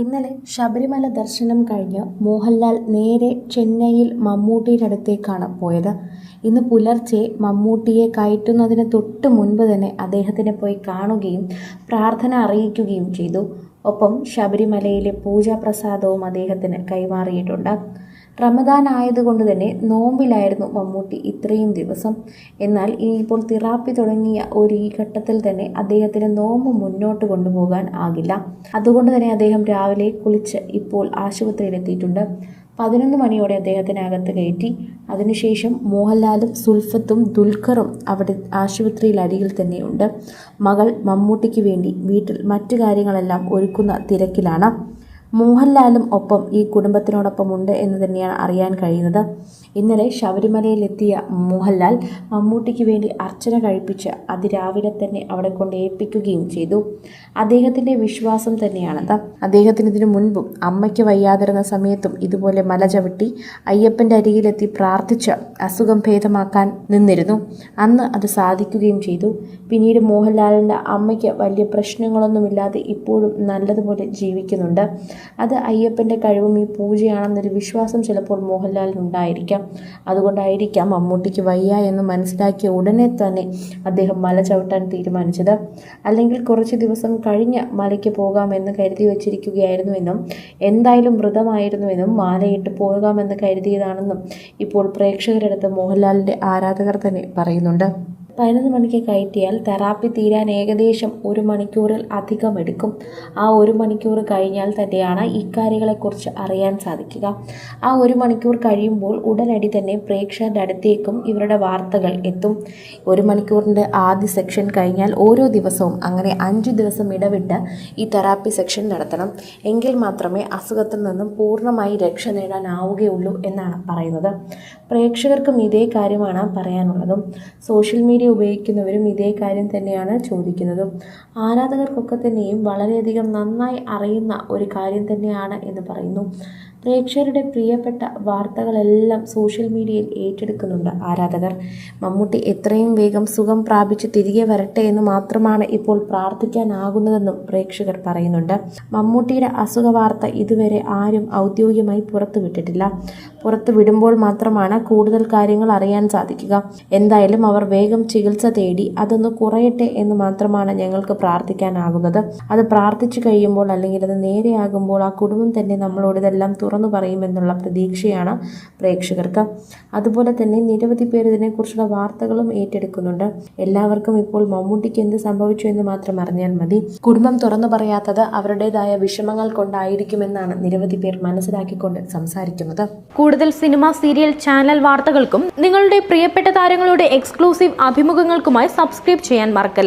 ഇന്നലെ ശബരിമല ദർശനം കഴിഞ്ഞ് മോഹൻലാൽ നേരെ ചെന്നൈയിൽ മമ്മൂട്ടിയുടെ അടുത്തേക്കാണ് പോയത്. ഇന്ന് പുലർച്ചെ മമ്മൂട്ടിയെ കയറ്റുന്നതിന് തൊട്ട് മുൻപ് തന്നെ അദ്ദേഹത്തിനെ പോയി കാണുകയും പ്രാർത്ഥന അറിയിക്കുകയും ചെയ്തു. ഒപ്പം ശബരിമലയിലെ പൂജാപ്രസാദവും അദ്ദേഹത്തിന് കൈമാറിയിട്ടുണ്ട്. റമദാൻ ആയതുകൊണ്ട് തന്നെ നോമ്പിലായിരുന്നു മമ്മൂട്ടി ഇത്രയും ദിവസം. എന്നാൽ ഇനിയിപ്പോൾ തിറാപ്പി തുടങ്ങിയ ഒരു ഈ ഘട്ടത്തിൽ തന്നെ അദ്ദേഹത്തിന് നോമ്പ് മുന്നോട്ട് കൊണ്ടുപോകാൻ ആകില്ല. അതുകൊണ്ട് തന്നെ അദ്ദേഹം രാവിലെ കുളിച്ച് ഇപ്പോൾ ആശുപത്രിയിലെത്തിയിട്ടുണ്ട്. പതിനൊന്ന് മണിയോടെ അദ്ദേഹത്തിനകത്ത് കയറ്റി. അതിനുശേഷം മോഹൻലാലും സുൽഫത്തും ദുൽഖറും അവിടെ ആശുപത്രിയിൽ അരികിൽ തന്നെയുണ്ട്. മകൾ മമ്മൂട്ടിക്ക് വേണ്ടി വീട്ടിൽ മറ്റു കാര്യങ്ങളെല്ലാം ഒരുക്കുന്ന തിരക്കിലാണ്. മോഹൻലാലും ഒപ്പം ഈ കുടുംബത്തിനോടൊപ്പം ഉണ്ട് എന്ന് തന്നെയാണ് അറിയാൻ കഴിയുന്നത്. ഇന്നലെ ശബരിമലയിലെത്തിയ മോഹൻലാൽ മമ്മൂട്ടിക്ക് വേണ്ടി അർച്ചന കഴിപ്പിച്ച് അതിരാവിലെ തന്നെ അവിടെ കൊണ്ട് ഏൽപ്പിക്കുകയും ചെയ്തു. അദ്ദേഹത്തിന്റെ വിശ്വാസം തന്നെയാണത് അദ്ദേഹത്തിന് ഇതിനു മുൻപും അമ്മയ്ക്ക് വയ്യാതിരുന്ന സമയത്തും ഇതുപോലെ മല ചവിട്ടി അയ്യപ്പന്റെ അരികിലെത്തി പ്രാർത്ഥിച്ച് അസുഖം ഭേദമാക്കാൻ നിന്നിരുന്നു. അന്ന് അത് സാധിക്കുകയും ചെയ്തു. പിന്നീട് മോഹൻലാലിന്റെ അമ്മയ്ക്ക് വലിയ പ്രശ്നങ്ങളൊന്നുമില്ലാതെ ഇപ്പോഴും നല്ലതുപോലെ ജീവിക്കുന്നുണ്ട്. അത് അയ്യപ്പന്റെ കഴിവും ഈ പൂജയാണെന്നൊരു വിശ്വാസം ചിലപ്പോൾ മോഹൻലാലിനുണ്ടായിരിക്കാം അതുകൊണ്ടായിരിക്കാം മമ്മൂട്ടിക്ക് വയ്യ എന്ന് മനസ്സിലാക്കിയ ഉടനെ തന്നെ അദ്ദേഹം മല ചവിട്ടാൻ തീരുമാനിച്ചത്. അല്ലെങ്കിൽ കുറച്ച് ദിവസം കഴിഞ്ഞ് മലയ്ക്ക് പോകാമെന്ന് കരുതി വച്ചിരിക്കുകയായിരുന്നുവെന്നും എന്തായാലും വ്രതമായിരുന്നുവെന്നും മാലയിട്ട് പോകാമെന്ന് കരുതിയതാണെന്നും ഇപ്പോൾ പ്രേക്ഷകരടുത്ത് മോഹൻലാലിന്റെ ആരാധകർ തന്നെ പറയുന്നുണ്ട്. പതിനൊന്ന് മണിക്ക് കയറ്റിയാൽ തെറാപ്പി തീരാൻ ഏകദേശം ഒരു മണിക്കൂറിൽ അധികം എടുക്കും ആ ഒരു മണിക്കൂർ കഴിഞ്ഞാൽ തന്നെയാണ് ഇക്കാര്യങ്ങളെക്കുറിച്ച് അറിയാൻ സാധിക്കുക. ആ ഒരു മണിക്കൂർ കഴിയുമ്പോൾ ഉടനടി തന്നെ പ്രേക്ഷകരുടെ അടുത്തേക്കും ഇവരുടെ വാർത്തകൾ എത്തും. ഒരു മണിക്കൂറിന്റെ ആദ്യ സെക്ഷൻ കഴിഞ്ഞാൽ ഓരോ ദിവസവും അങ്ങനെ അഞ്ച് ദിവസം ഇടവിട്ട് ഈ തെറാപ്പി സെക്ഷൻ നടത്തണം. എങ്കിൽ മാത്രമേ അസുഖത്തിൽ നിന്നും പൂർണമായി രക്ഷ നേടാനാവുകയുള്ളൂ എന്നാണ് പറയുന്നത്. പ്രേക്ഷകർക്കും ഇതേ കാര്യമാണ് പറയാനുള്ളതും. സോഷ്യൽ മീഡിയ ഉപയോഗിക്കുന്നവരും ഇതേ കാര്യം തന്നെയാണ് ചോദിക്കുന്നതും ആരാധകർക്കൊക്കെ തന്നെയും വളരെയധികം നന്നായി അറിയുന്ന ഒരു കാര്യം തന്നെയാണ് എന്ന് പറയുന്നു പ്രേക്ഷകരുടെ പ്രിയപ്പെട്ട വാർത്തകളെല്ലാം സോഷ്യൽ മീഡിയയിൽ ഏറ്റെടുക്കുന്നുണ്ട് ആരാധകർ. മമ്മൂട്ടി എത്രയും വേഗം സുഖം പ്രാപിച്ച് തിരികെ വരട്ടെ എന്ന് മാത്രമാണ് ഇപ്പോൾ പ്രാർത്ഥിക്കാനാകുന്നതെന്നും പ്രേക്ഷകർ പറയുന്നുണ്ട്. മമ്മൂട്ടിയുടെ അസുഖ വാർത്ത ഇതുവരെ ആരും ഔദ്യോഗികമായി പുറത്തുവിട്ടിട്ടില്ല പുറത്തു വിടുമ്പോൾ മാത്രമാണ് കൂടുതൽ കാര്യങ്ങൾ അറിയാൻ സാധിക്കുക. എന്തായാലും അവർ വേഗം ചികിത്സ തേടി അതൊന്ന് കുറയട്ടെ എന്ന് മാത്രമാണ് ഞങ്ങൾക്ക് പ്രാർത്ഥിക്കാനാകുന്നത്. അത് പ്രാർത്ഥിച്ചു കഴിയുമ്പോൾ അല്ലെങ്കിൽ അത് നേരെയാകുമ്പോൾ ആ കുടുംബം തന്നെ നമ്മളോട് ഇതെല്ലാം തുറന്നു പറയുമെന്നുള്ള പ്രതീക്ഷയാണ് പ്രേക്ഷകർക്ക്. അതുപോലെ തന്നെ നിരവധി പേർ ഇതിനെക്കുറിച്ചുള്ള വാർത്തകളും ഏറ്റെടുക്കുന്നുണ്ട്. എല്ലാവർക്കും ഇപ്പോൾ മമ്മൂട്ടിക്ക് എന്ത് സംഭവിച്ചു എന്ന് മാത്രം അറിഞ്ഞാൽ മതി. കുടുംബം തുറന്നു പറയാത്തത് അവരുടേതായ വിഷമങ്ങൾ കൊണ്ടായിരിക്കുമെന്നാണ് നിരവധി പേർ മനസ്സിലാക്കിക്കൊണ്ട് സംസാരിക്കുന്നത്. കൂടുതൽ സിനിമ സീരിയൽ ചാനൽ വാർത്തകൾക്കും നിങ്ങളുടെ പ്രിയപ്പെട്ട താരങ്ങളുടെ എക്സ്ക്ലൂസീവ് അഭിമുഖങ്ങൾക്കുമായി സബ്സ്ക്രൈബ് ചെയ്യാൻ മറക്കല്ലേ?